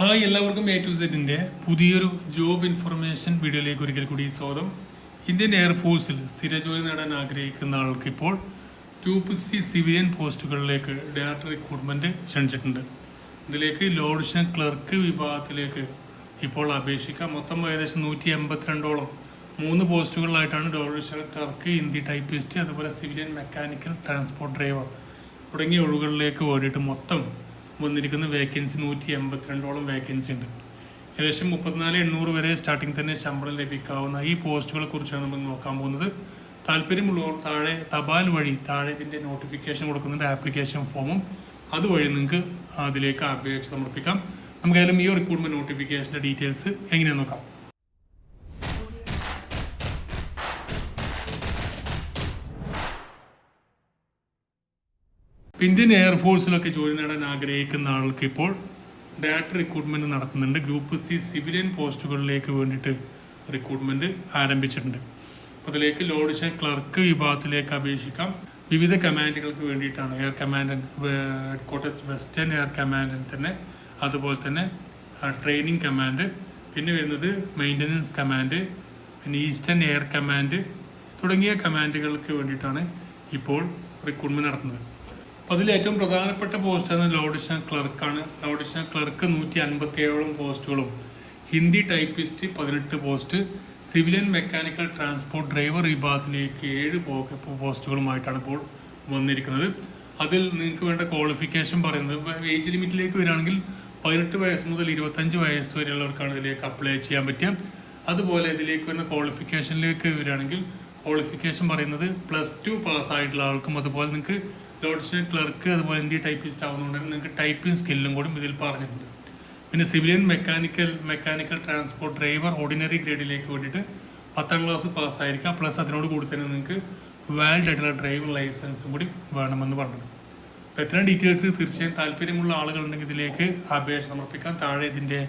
Hi എല്ലാവർക്കും A to സെറ്റിന്റെ പുതിയൊരു ജോബ് ഇൻഫർമേഷൻ വീഡിയോയിലേക്ക് ഒരിക്കൽ കൂടി സ്വാഗതം. ഇന്ത്യൻ എയർഫോഴ്സിൽ സ്ഥിര ജോലി നേടാൻ ആഗ്രഹിക്കുന്ന ആൾക്ക് ഇപ്പോൾ ഗ്രൂപ്പ് സി സിവിലിയൻ പോസ്റ്റുകളിലേക്ക് ഡയറക്ടർ റിക്രൂട്ട്മെന്റ് ക്ഷണിച്ചിട്ടുണ്ട്. ഇതിലേക്ക് ലോഡ്ഷൻ ക്ലർക്ക് വിഭാഗത്തിലേക്ക് ഇപ്പോൾ അപേക്ഷിക്കാം. മൊത്തം ഏകദേശം നൂറ്റി എൺപത്തിരണ്ടോളം മൂന്ന് പോസ്റ്റുകളിലായിട്ടാണ് ലോഡ്ഷൻ ക്ലർക്ക് ഹിന്ദി ടൈപ്പിസ്റ്റ് അതുപോലെ സിവിലിയൻ മെക്കാനിക്കൽ ട്രാൻസ്പോർട്ട് ഡ്രൈവർ തുടങ്ങിയ ഒഴുകളിലേക്ക് വേണ്ടിയിട്ട് മൊത്തം വന്നിരിക്കുന്ന വേക്കൻസി നൂറ്റി എൺപത്തിരണ്ടോളം വേക്കൻസി ഉണ്ട്. ഏകദേശം മുപ്പത്തിനാല് എണ്ണൂറ് വരെ സ്റ്റാർട്ടിംഗ് തന്നെ ശമ്പളം ലഭിക്കാവുന്ന ഈ പോസ്റ്റുകളെ കുറിച്ചാണ് നമ്മൾ നോക്കാൻ പോകുന്നത്. താല്പര്യമുള്ളവർ താഴെ തപാൽ വഴി താഴെ ഇതിന്റെ നോട്ടിഫിക്കേഷൻ കൊടുക്കുന്നുണ്ട് ആപ്ലിക്കേഷൻ ഫോമും അതുവഴി നിങ്ങൾക്ക് അതിലേക്ക് അപേക്ഷ സമർപ്പിക്കാം. നമുക്കായാലും ഈ റിക്രൂട്ട്മെന്റ് നോട്ടിഫിക്കേഷന്റെ ഡീറ്റെയിൽസ് എങ്ങനെയാണെന്ന് നോക്കാം. ഇന്ത്യൻ എയർഫോഴ്സിലൊക്കെ ജോലി നേടാൻ ആഗ്രഹിക്കുന്ന ആൾക്ക് ഇപ്പോൾ ഡയറക്ടർ റിക്രൂട്ട്മെന്റ് നടത്തുന്നുണ്ട് ഗ്രൂപ്പ് സി സിവിലിയൻ പോസ്റ്റുകളിലേക്ക് വേണ്ടിയിട്ട് റിക്രൂട്ട്മെന്റ് ആരംഭിച്ചിട്ടുണ്ട്. അപ്പോൾ അതിലേക്ക് ലോഡിഷൻ ക്ലർക്ക് വിഭാഗത്തിലേക്ക് അപേക്ഷിക്കാം. വിവിധ കമാൻഡുകൾക്ക് വേണ്ടിയിട്ടാണ്. Air command headquarters western air command തന്നെ അതുപോലെ തന്നെ ട്രെയിനിങ് കമാൻഡ് പിന്നെ വരുന്നത് മെയിന്റനൻസ് കമാൻഡ് പിന്നെ ഈസ്റ്റേൺ എയർ കമാൻഡ് തുടങ്ങിയ കമാൻഡുകൾക്ക് വേണ്ടിയിട്ടാണ് ഇപ്പോൾ റിക്രൂട്ട്മെന്റ് നടത്തുന്നത്. അതിൽ ഏറ്റവും പ്രധാനപ്പെട്ട പോസ്റ്റ് ആണ് ലോഡിഷൻ ക്ലർക്കാണ് ലോഡിഷൻ ക്ലർക്ക് നൂറ്റി അൻപത്തി ഏഴോളം പോസ്റ്റുകളും ഹിന്ദി ടൈപ്പിസ്റ്റ് പതിനെട്ട് post civilian mechanical transport driver വിഭാഗത്തിലേക്ക് ഏഴ് പോസ്റ്റുകളുമായിട്ടാണ് ഇപ്പോൾ വന്നിരിക്കുന്നത്. അതിൽ നിങ്ങൾക്ക് വേണ്ട ക്വാളിഫിക്കേഷൻ പറയുന്നത് ഏജ് ലിമിറ്റിലേക്ക് വരികയാണെങ്കിൽ പതിനെട്ട് വയസ്സ് മുതൽ ഇരുപത്തഞ്ച് വയസ്സ് വരെയുള്ളവർക്കാണ് ഇതിലേക്ക് അപ്ലൈ ചെയ്യാൻ പറ്റുക. അതുപോലെ ഇതിലേക്ക് വരുന്ന ക്വാളിഫിക്കേഷനിലേക്ക് വരികയാണെങ്കിൽ ക്വാളിഫിക്കേഷൻ പറയുന്നത് പ്ലസ് ടു പാസ്സായിട്ടുള്ള ആൾക്കും അതുപോലെ നിങ്ങൾക്ക് ലോഡ്സിന് ക്ലർക്ക് അതുപോലെ എന്തി ടൈപ്പിസ്റ്റ് ആവുന്നതുകൊണ്ട് തന്നെ നിങ്ങൾക്ക് ടൈപ്പിംഗ് സ്കില്ലും കൂടി ഇതിൽ പറഞ്ഞിട്ടുണ്ട്. പിന്നെ civilian mechanical mechanical transport driver ordinary ഗ്രേഡിലേക്ക് വേണ്ടിയിട്ട് പത്താം ക്ലാസ് പാസ്സായിരിക്കുക പ്ലസ് അതിനോട് കൂടി തന്നെ നിങ്ങൾക്ക് വാലിഡ് ആയിട്ടുള്ള ഡ്രൈവർ ലൈസൻസും കൂടി വേണമെന്ന് പറഞ്ഞു അപ്പോൾ എത്രയും ഡീറ്റെയിൽസ് തീർച്ചയായും താല്പര്യമുള്ള ആളുകളുണ്ടെങ്കിൽ ഇതിലേക്ക് അപേക്ഷ സമർപ്പിക്കാം. താഴെ ഇതിന്റെ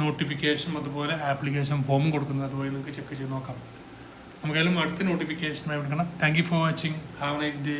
നോട്ടിഫിക്കേഷൻ അതുപോലെ ആപ്ലിക്കേഷൻ ഫോമും കൊടുക്കുന്നത് അതുവഴി നിങ്ങൾക്ക് ചെക്ക് ചെയ്ത് നോക്കാം. നമുക്കായാലും അടുത്ത നോട്ടിഫിക്കേഷനായി വിളിക്കണം thank you for watching have nice day